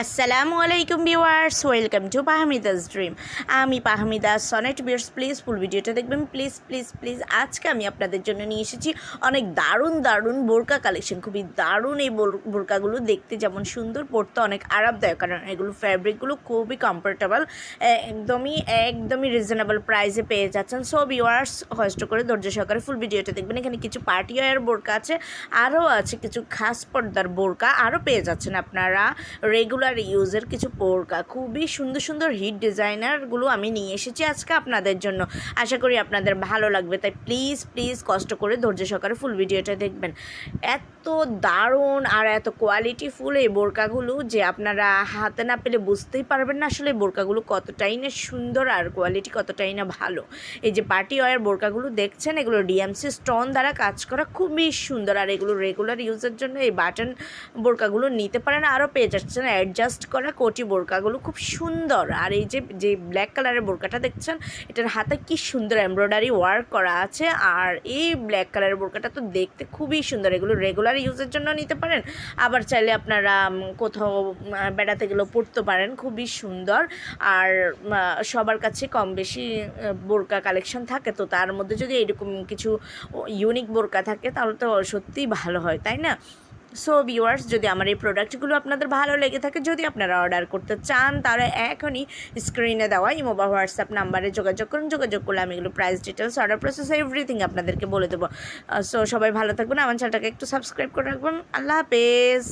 আসসালামু আলাইকুম viewers welcome to Pahmida's dream আমি পাহমিদা সনেট বিয়ার্স প্লিজ ফুল ভিডিওটা দেখবেন। প্লিজ প্লিজ প্লিজ আজকে আমি আপনাদের জন্য নিয়ে এসেছি অনেক দারুণ দারুণ বোরকা কালেকশন খুবই দারুণ এই বোর- বোরকাগুলো দেখতে যেমন সুন্দর পড়তে অনেক আরামদায়ক। কারণ এগুলো ফ্যাব্রিকগুলো খুবই কমফোর্টেবল একদমই একদমই রিজনেবল প্রাইসে পেয়ে যাচ্ছেন। সো ভিউয়ার্স কষ্ট করে ধৈর্য সহকারে ফুল ভিডিওটা দেখবেন। এখানে কিছু পার্টি ওয়ার বোরকা আছে আরও আছে কিছু খাস পর্দার বোরকা আরও পেয়ে যাচ্ছেন আপনারা। রেগুলার ইউজের কিছু বোরকা খুবই সুন্দর সুন্দর হিট ডিজাইনারগুলো আমি নিয়ে এসেছি আজকে আপনাদের জন্য। আশা করি আপনাদের ভালো লাগবে। তাই প্লিজ প্লিজ কষ্ট করে ধৈর্য সহকারে ফুল ভিডিওটা দেখবেন। এত দারুণ আর এত কোয়ালিটিফুল এই বোরকাগুলো যে আপনারা হাতে না পেলে বুঝতেই পারবেন না আসলে এই বোরকাগুলো কতটাই না সুন্দর আর কোয়ালিটি কতটাই না ভালো। এই যে পার্টি ওয়ার বোরকাগুলো দেখছেন, এগুলো ডিএমসি স্টোন দ্বারা কাজ করা খুবই সুন্দর। আর এগুলো রেগুলার ইউজের জন্য এই বাটন বোরকাগুলো নিতে পারেন। আরও পেয়ে যাচ্ছেন অ্যাডজাস্ট করা কোটি বোরকাগুলো খুব সুন্দর। আর এই যে যে ব্ল্যাক কালারের বোরকাটা দেখছেন, এটার হাতে কি সুন্দর এমব্রয়ডারি ওয়ার্ক করা আছে। আর এই ব্ল্যাক কালারের বোরকাটা তো দেখতে খুবই সুন্দর। এগুলো রেগুলার ইউজের জন্য নিতে পারেন। আবার চাইলে আপনারা কোথাও বেড়াতে গেলেও পড়তে পারেন। খুবই সুন্দর। আর সবার কাছে কম বেশি বোরকা কালেকশন থাকে। তো তার মধ্যে যদি এরকম কিছু ইউনিক বোরকা থাকে, তাহলে তো সত্যিই ভালো হয়, তাই না? সো ভিউয়ার্স যদি আমার এই প্রোডাক্টগুলো আপনাদের ভালো লেগে থাকে, যদি আপনারা অর্ডার করতে চান, তাহলে এখনই স্ক্রিনে দেওয়া ইমো বা হোয়াটসঅ্যাপ নাম্বারে যোগাযোগ করুন। যোগাযোগ করলে আমি এগুলো price details order process everything আপনাদেরকে বলে দেবো। সো সবাই ভালো থাকবেন, আমার চ্যানেলটাকে একটু সাবস্ক্রাইব করে রাখবেন। আল্লাহ হাফেজ।